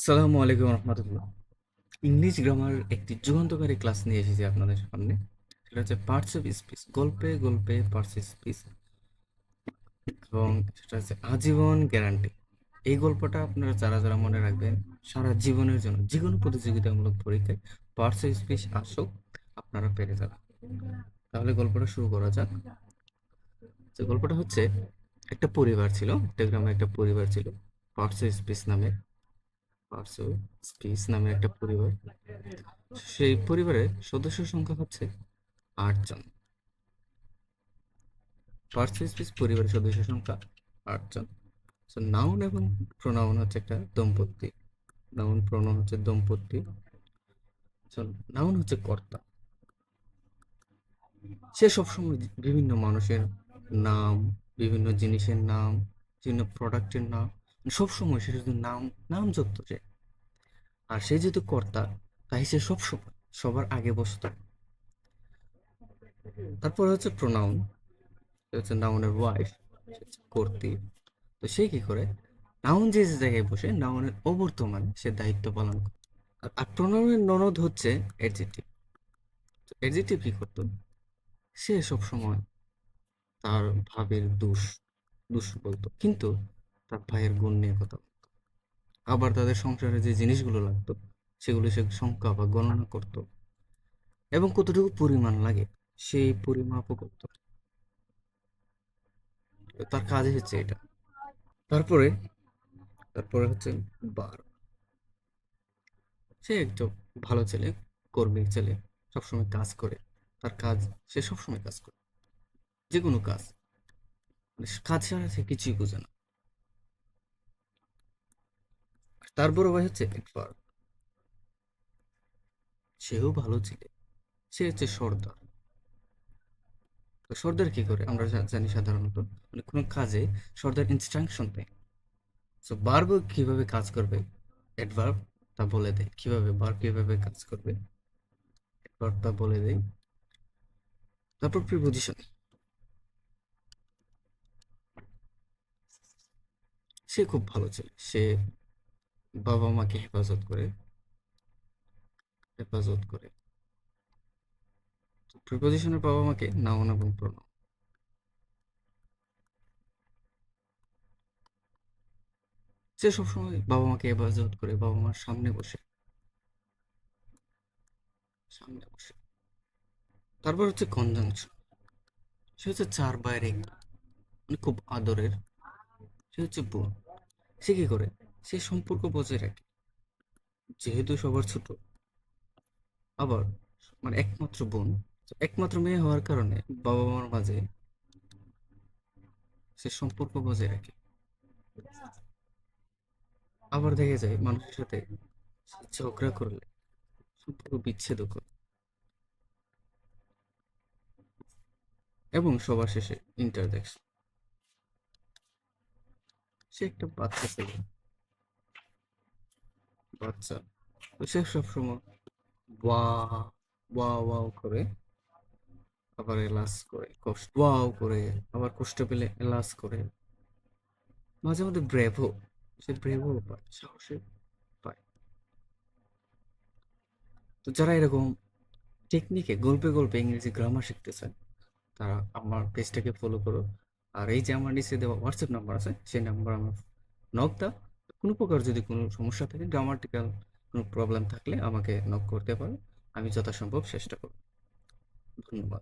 আসসালামু আলাইকুম রহমতুল্লাহ। English grammar একটি যুগান্তকারী ক্লাস নিয়ে এসেছি আপনাদের সামনে। সেটা হচ্ছে পার্টস অফ স্পিচ গল্পে গল্পে পার্টস অফ স্পিচ এবং সেটা হচ্ছে আজীবন গ্যারান্টি এই গল্পটা আপনারা যারা যারা মনে রাখবেন, সারা জীবনের জন্য যে কোনো প্রতিযোগিতামূলক পরীক্ষায় পার্টস অফ স্পিচ আসুক, আপনারা পেরে যাবেন। তাহলে গল্পটা শুরু করা যাক। যে গল্পটা হচ্ছে, একটা পরিবার ছিল, একটা গ্রামে একটা পরিবার ছিল পার্টস অফ স্পিচ নামে। পার্সো স্পিস নামের একটা পরিবার। সেই পরিবারের সদস্য সংখ্যা হচ্ছে আটজন পার্সো স্পিস পরিবারের সদস্য সংখ্যা আটজন সো নাউন এবং প্রোনাউন হচ্ছে একটা দম্পতি। নাউন প্রোনাউন হচ্ছে দম্পতি। সো নাউন হচ্ছে কর্তা। সে সবসময় বিভিন্ন মানুষের নাম, বিভিন্ন জিনিসের নাম, বিভিন্ন প্রোডাক্টের নাম সবসময় সে শুধু নাম নাম যুক্ত যে। আর সে যেহেতু কর্তা, তাই সে সবসময় সবার আগে বসতো। তারপর হচ্ছে প্রোনাউন হচ্ছে নাউনের ওয়াইফ কর্তি। তো সে কি করে? নাউন যে যে জায়গায় বসে নাউনের অবর্তমানে সে দায়িত্ব পালন করে। আর- আর প্রোনাউনের ননদ হচ্ছে অ্যাডজেক্টিভ অ্যাডজেক্টিভ কি করতো? সে সবসময় তার ভাবের দোষ দোষ বলতো। কিন্তু তার ভাইয়ের গুণ নিয়ে কথা বলতো। আবার তাদের সংসারে যে জিনিসগুলো লাগতো, সেগুলো সে সংখ্যা বা গণনা করত। এবং কতটুকু পরিমাণ লাগে, সেই পরিমাপও করত। তার কাজ হচ্ছে এটা। তারপরে তারপরে হচ্ছে বার। সে একটু ভালো ছেলে কর্মী ছেলে, সবসময় কাজ করে। তার কাজ, সে সবসময় কাজ করে। যে কোনো কাজ। মানে কাজ ছাড়া সে কিছুই বোঝে না আর তার বড় ভাই হচ্ছে একবার। সেও ভালো ছিল। সে হচ্ছে সর্দার। সর্দার কি করে? আমরা জানি সাধারণত। মানে কোনো কাজে সর্দার ইনস্ট্রাকশন দেয়। তো বার্ব কীভাবে কাজ করবে? অ্যাডভার্ব তা বলে দেয়। কীভাবে বার কীভাবে কাজ করবে? অ্যাডভার্ব তা বলে দেয়। তারপর প্রিপোজিশন সে খুব ভালো ছিল। সে বাবা মাকে হেফাজত করে। হেফাজত করে। প্রিপোজিশনের বাবা মাকে নাউন এবং প্রণাম সে সবসময় বাবা মাকে হেফাজত করে বাবা মার সামনে বসে। সামনে বসে। তারপর হচ্ছে কনজাংশন সে হচ্ছে চার বাইরে মানে খুব আদরের। সে হচ্ছে বোন। সে কি করে? সে সম্পর্ক বজায় রাখে। যেহেতু সবার ছোট, আবার মানে একমাত্র বোন একমাত্র মেয়ে হওয়ার কারণে বাবা মার মাঝে সে সম্পর্ক বজায় রাখে। আবার দেখা যায় মানুষের সাথে ঝগড়া করলে, সম্পর্ক বিচ্ছেদ করে। এবং সবার শেষে ইন্টারজেকশন সে একটা বাচ্চা ছেলে। বাচ্চা সে সবসময়। ওয়া ওয়া করে আবার এলাস করে, কষ্ট, ওয়াও করে আবার কষ্ট পেলে এলাস করে। মাঝে মধ্যে ব্রেভও সে ব্রেভও পায়, সাহসে পায়। তো যারা এরকম টেকনিকে গল্পে গল্পে ইংরেজি গ্রামার শিখতে চায় তারা আমার পেজটাকে ফলো করো। আর এই যে আমার নিচে দেওয়া হোয়াটসঅ্যাপ নাম্বার আছে, সেই নাম্বার আমার নক দাও কোনো প্রকার যদি কোনো সমস্যা থাকে গ্রামাটিক্যাল কোনো প্রবলেম থাকলে আমাকে নক করতে পারো। আমি যথাসম্ভব চেষ্টা করব। ধন্যবাদ।